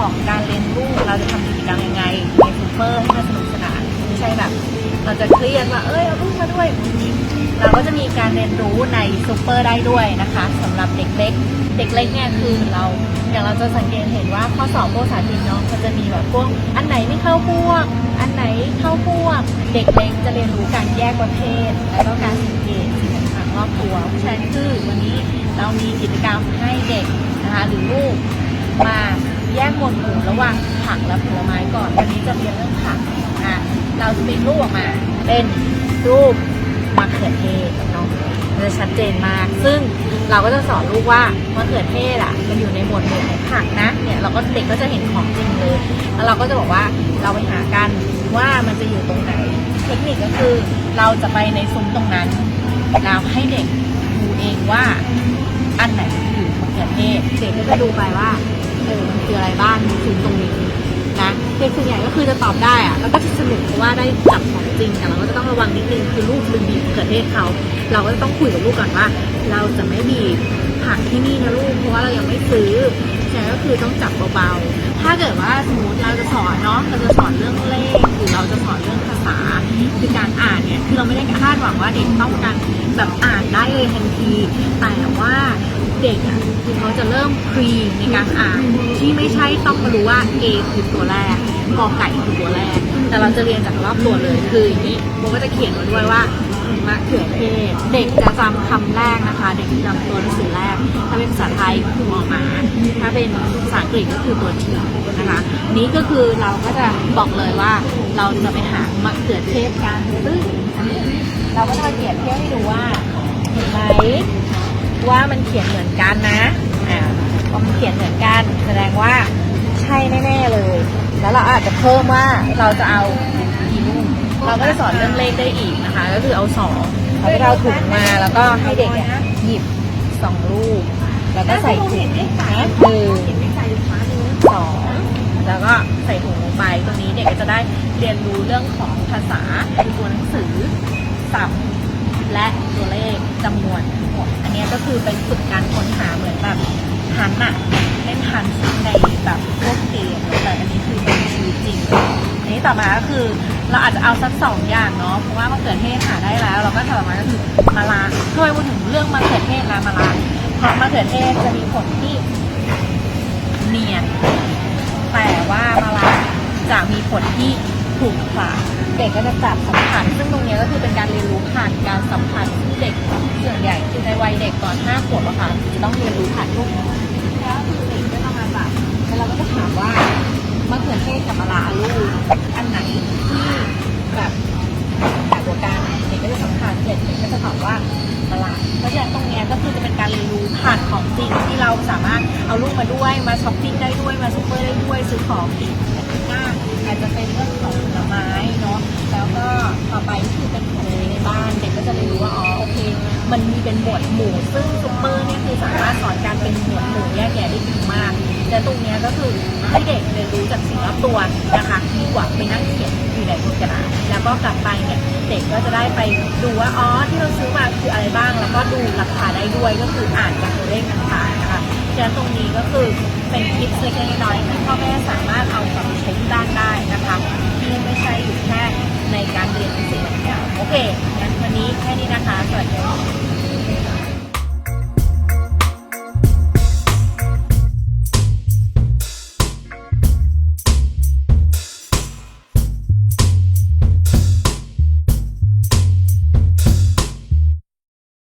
ของการเรียนรู้เราจะทำกิจกรรมยังไงในซูเปอร์ให้มันสนุกสนานไม่ใช่แบบ เราจะเครียดว่าเอ้ยเอาลูกมาด้วย เราก็จะมีการเรียนรู้ในซูเปอร์ได้ด้วยนะคะสำหรับเด็กเล็ก เด็กเล็กเนี่ยคือเราอย่างเราจะสังเกตเห็นว่าข้อสอบภาษาจีนเนาะมันจะมีแบบพวกอันไหนไม่เข้าพวก อันไหนเข้าพวก เด็กเล็กจะเรียนรู้การแยกประเภทแล้วก็การสังเกตสิ่งต่างๆรอบตัวเพราะฉะนั้นคือวันนี้เรามีกิจกรรมให้เด็กนะคะหรือลูกมา แยกหมวดหมู่ระหว่างผักและผลไม้ก่อนวันนี้จะเรียนเรื่องผักอะเราจะมีรูปออกมา เป็นรูปมะเขือเทศเนาะจะชัดเจนมาก ซึ่งเราก็จะสอนลูกว่ามะเขือเทศอะมันอยู่ในหมวดหมู่ของผักนะเนี่ยเราก็เด็กก็จะเห็นของจริงเลย แล้วเราก็จะบอกว่าเราไปหากันว่ามันจะอยู่ตรงไหน เทคนิคก็คือเราจะไปในซุ้มตรงนั้นเราให้เด็กดูเองว่าอันไหนคือมะเขือเทศเด็กก็จะดูไปว่า ออมันคืออะไรบ้างในซุ้มตรงนี้นะเด็กส่วนใหญ่ก็คือจะตอบได้อะแล้วก็จะสนุกเพราะว่าได้จับของจริงแต่เราก็จะต้องระวังนิดนึงคือลูกลืมบีบมะเขือเทศเขาเราก็จะต้องคุยกับลูกก่อนว่า เราจะไม่บีบผักที่นี่นะลูกเพราะว่าเรายังไม่ซื้อฉะนั้นก็คือต้องจับเบาๆ ถ้าเกิดว่าสมมติเราจะสอนเนาะเราจะสอนเรื่องเลขหรือเราจะสอนเรื่องภาษาคือการอ่านเนี่ยคือเราไม่ได้คาดหวังว่าเด็กต้องการแบบอ่านได้เลยทันที แต่ว่า เด็กอะคือเขาจะเริ่มพรีในการอ่านที่ไม่ใช่ต้องมารู้ว่า A คือตัวแรกกอไก่คือตัวแรก แต่เราจะเรียนจากรอบตัวเลยคืออย่างนี้โบก็จะเขียนไว้ด้วยว่ามะเขือเทศเด็กจะจำคำแรกนะคะ เด็กจะจำตัวหนังสือแรก ถ้าเป็นภาษาไทยคือมอมาถ้าเป็นภาษาอังกฤษก็คือตัวทีนะคะ นี้ก็คือเราก็จะบอกเลยว่าเราจะไปหามะเขือเทศกันซึ่งเราก็จะมาเขียนเทียบให้ดูว่าเห็นไหม ว่ามันเขียนเหมือนกันนะ อ่าพอมันเขียนเหมือนกันแสดงว่าใช่แน่ๆเลย แล้วเราอาจจะเพิ่มว่าเราจะเอากี่ลูกเราก็จะสอนเรื่องเลขได้อีกนะคะ ก็คือเอาสองเราจะเอาถุงมาแล้วก็ให้เด็กเนี่ยหยิบสองลูก แล้วก็ใส่ถุงนะหนึ่งสองแล้วก็ใส่ถุงลงไปตรงนี้เด็กก็จะได้เรียนรู้เรื่องของภาษาตัวหนังสือศัพท์ และตัวเลขจำนวนทั้งหมด อันนี้ก็คือเป็นฝึกการค้นหาเหมือนแบบฮันอะเล่นฮันในแบบพวกเกมแต่อันนี้คือเป็นชีวิตจริงอันนี้ต่อมาก็คือเราอาจจะเอาสักสองอย่างเนาะเพราะว่ามะเขือเทศหาได้แล้ว เราก็ต่อมาก็คือมะระทำไมพูดถึงเรื่องมะเขือเทศและมะระเพราะมะเขือเทศจะมีผลที่เนียนแต่ว่ามะระจะมีผลที่ ถูกค่ะ เด็กก็จะจับสัมผัสซึ่งตรงนี้ก็คือเป็นการเรียนรู้ผ่านการสัมผัสที่เด็กส่วนใหญ่คือในวัยเด็กก่อน5ขวบอะค่ะจะต้องเรียนรู้ผ่านลูกแล้วคือเด็กก็จะมาจับแล้วเราก็จะถามว่ามะเขือเทศกับมะระลูกอันไหน ที่เราสามารถเอาลูกมาด้วยมาช้อปปิ้งได้ด้วยมาซูเปอร์ได้ด้วยซื้อของอีกหน้าอาจจะเป็นเรื่องของผลไม้เนาะแล้วก็ต่อไปก็คือเป็นของในบ้านเด็กก็จะเรียนรู้ว่าอ๋อโอเค มันมีเป็นหมวดหมู่ซึ่งซูเปอร์เนี่ยคือสามารถสอนการเป็นหมวดหมู่แยกแยะได้ดีม และตรงนี้ก็คือให้เด็กเรียนรู้จากสิ่งรอบตัวนะคะดีกว่าไปนั่งเขียนอยู่ในบนกระดาษแล้วก็กลับไปเนี่ยเด็กก็จะได้ไปดูว่าอ๋อที่เราซื้อมาคืออะไรบ้าง แล้วก็ดูราคาได้ด้วยก็คืออ่านจากตัวเลขต่างๆนะคะฉะนั้นตรงนี้ก็คือเป็นคลิปเล็กๆน้อยๆที่พ่อแม่สามารถเอากลับไปใช้ที่บ้านได้นะคะที่ไม่ใช่อยู่แค่ในการเรียนหนังสืออย่างเดียวโอเคงั้นวันนี้แค่นี้นะคะสวัสดีค่ะ